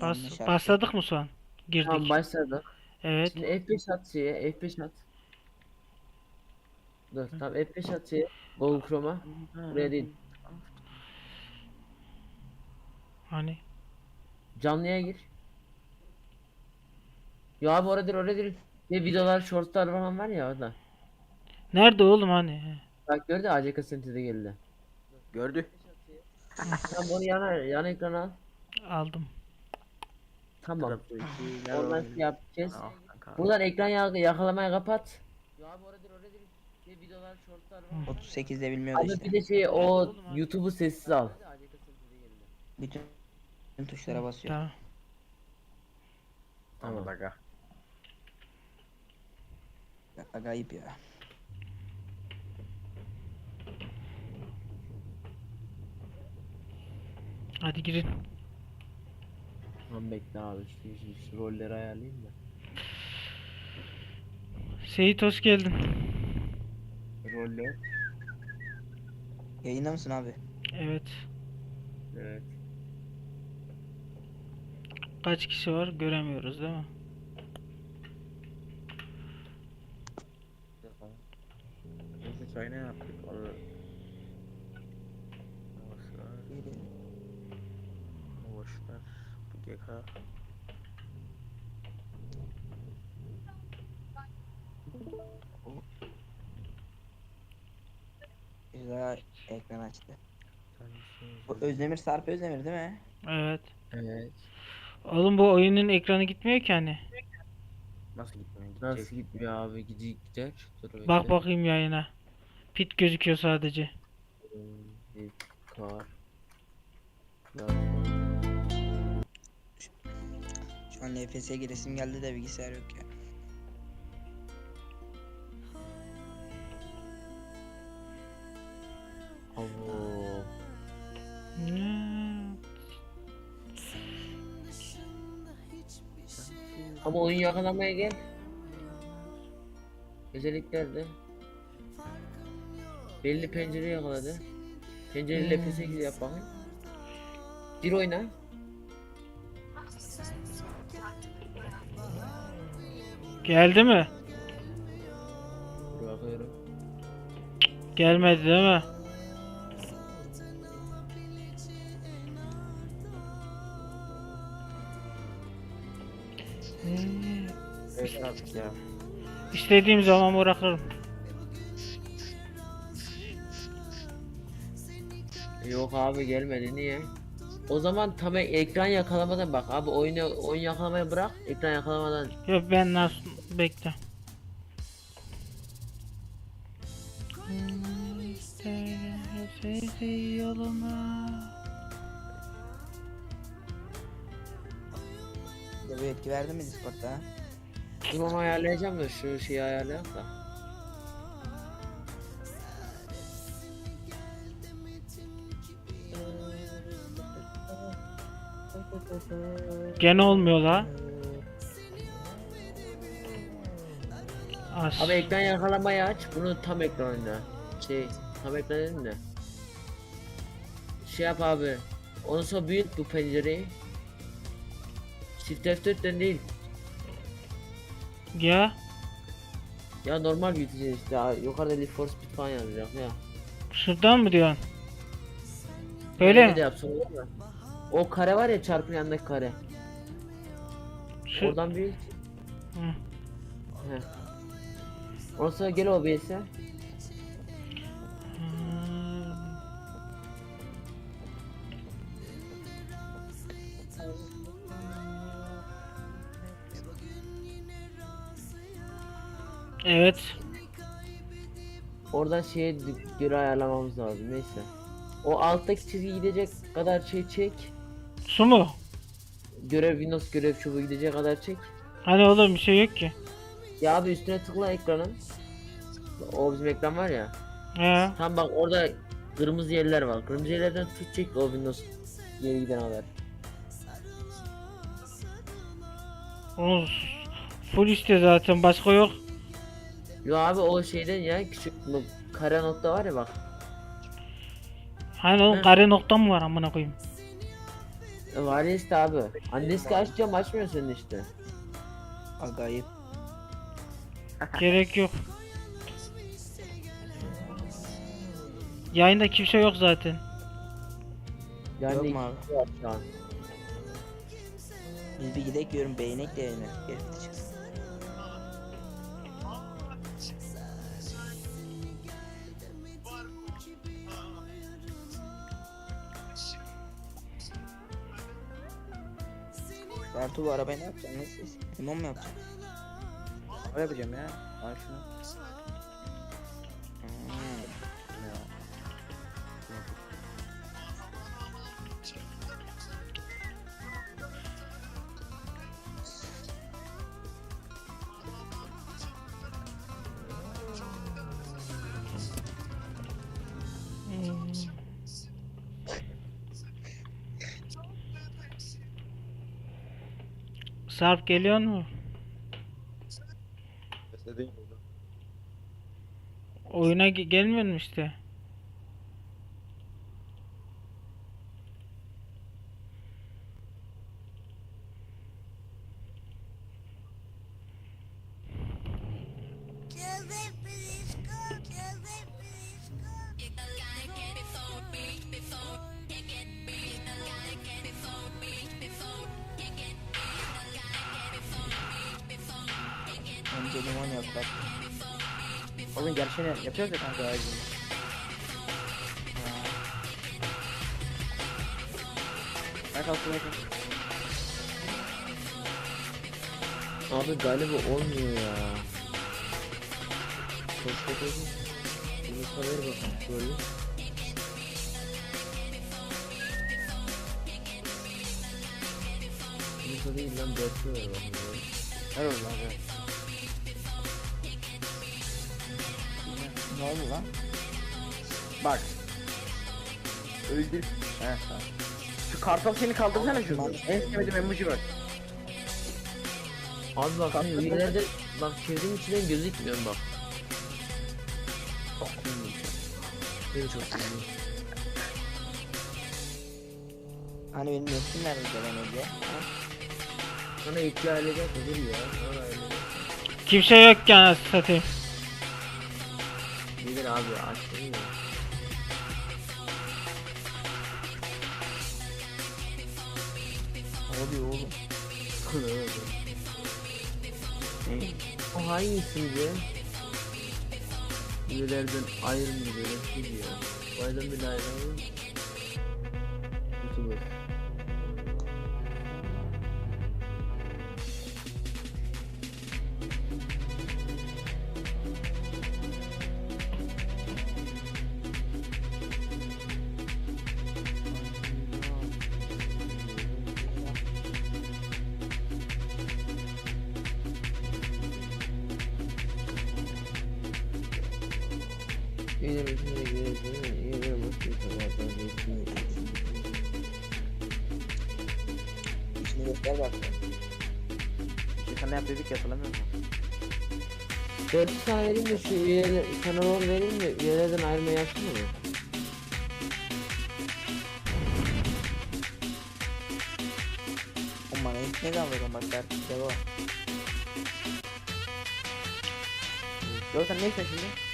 Bas, Yanlış yaptım. başladık mı şu an? Girdik. Tamam başladık. evet. Şimdi F5 at şeye, F5 at. Dur tamam F5 at şeye. Google Chrome'a. Buraya değil. Hani Canlıya gir. Ya abi orada değil orada değil. Ne videolar, shortlar falan var ya orada. nerede oğlum hani? Bak gördün mü ACK Sentinel'de geldi. Gördü. Tamam onu yana, yana ekrana al. Aldım. Tamam. Oradan Oradan şey yap kes. Ah, kanka. Buradan ekran ya- yakalamayı kapat. Ya abi orada orada değil. Ne videolar, shortlar var. 38'de bilmiyordu Abi işte. bir de şey o YouTube'u sessiz al. Bütün tuşlara basıyor. Tamam. Tamam. Aga. Aga ayıp ya. Hadi girin. Tamam bekle abi şu, şu rolleri ayarlayayım da. Seyit hoş geldin. Roller. Yayında mısın abi? Evet. Evet. Kaç kişi var göremiyoruz değil mi? Neyse çay ne yaptık? Onu... Boşver. Boşver. Bu GK. Güzel ekran açtı. Bu Özdemir Sarp Özdemir değil mi? Evet. Evet. Oğlum bu oyunun ekranı gitmiyor ki hani. Nasıl gitmiyor? Gidecek. Nasıl gitmiyor abi gidecek gidecek. Dur. Bak bakayım yayına. Pit gözüküyor sadece. Kar. Yazma. Şu an NFS'e giresim geldi de bilgisayar yok ya. Abo. Ama oyun yakalamaya gel. Özelliklerde. Belli pencere yakaladı. Pencereyle F8 yap bakayım. Bir oyna. Geldi mi? Dur bakıyorum. Gelmedi değil mi? Evet artık ya. İstediğim zaman bırakırım. Yok abi gelmedi niye? O zaman tam ekran yakalamadan bak abi oyunu oyun yakalamayı bırak ekran yakalamadan Yok ben nasıl bekle. yoluna. Bir etki verdi mi Discord'da? Dur ayarlayacağım da şu şeyi ayarlayalım da. Gene olmuyor la. As. Abi ekran yakalamayı aç bunu tam ekran oyna. Şey tam ekran dedim de. Şey yap abi. Ondan sonra büyüt bu pencereyi. Shift F4'ten değil. Ya Ya normal büyüteceğiz işte. abi. Yukarıda Leaf for Speed falan yazacak ya. şuradan mı diyorsun? Böyle Öyle de mi? yapsın olur mu? O kare var ya çarpın yanındaki kare. Şu, Oradan büyüt. Hı. Heh. Ondan sonra gel OBS'e. Evet. Oradan şeye göre ayarlamamız lazım neyse. O alttaki çizgi gidecek kadar şey çek. Su mu? Görev Windows görev çubuğu gidecek kadar çek. Hani oğlum bir şey yok ki. Ya abi üstüne tıkla ekranın. O bizim ekran var ya. He. Tam bak orada kırmızı yerler var. Kırmızı yerlerden tut çek o Windows geri giden kadar. O full işte zaten başka yok. Yo abi o şeyden ya küçük kare nokta var ya bak. Hani oğlum He. kare nokta mı var amına koyayım? Vali iste abi. Annesi aç diyorum açmıyor senin işte. Agayip. Gerek yok. Yayında kimse yok zaten. Yani Yok mu iki abi? kişi var şu an. Biz bir gidek diyorum beğenek de yayına. Gel gideceğiz. Bartu bu arabayı ne yapacaksın? Nasıl? Limon mu yapacaksın? Ne yapacağım ya? Al şunu. Sarp geliyor mu? Oyuna ge- gelmiyor mu işte? Oğlum gerçeğini yapıyoruz ya kanka ağacını. Şunu yapın. Abi galiba olmuyor ya. Koşta koşun. Yumurta ver bakalım şöyle. Yumurta değil lan dörtlü ver bakayım böyle. Ver oğlum oldu lan? Bak. Öldür. He tamam. Şu kartal seni kaldırsana şunu. En sevdiğim emoji var. Abi bak hani üyelerde bak çevrenin içinden gözükmüyor bak. Çok iyiymiş. Beni çok iyi. Hani benim yoksun nerede ben önce? Sana iki ailede hazır ya. Sana ailede. Kimse yok ki anasını satayım. Gelir abi açtın. Ne oluyor oğlum? Ne? O hangisiydi? Üyelerden ayrılmıyor böyle ya. Baydan bir ayrılmıyor. İçinde gelirse üyeler başka sabahlar resmi. İşini göster bak. Ne yap dedik ya hatırlamıyor musun? Dört tane vereyim de şu üyeler, sana rol vereyim de üyelerden ayrılma yapsın mı? Bana hiç ne kaldırdın bak bir de bu. Yo sen ne istiyorsun şimdi?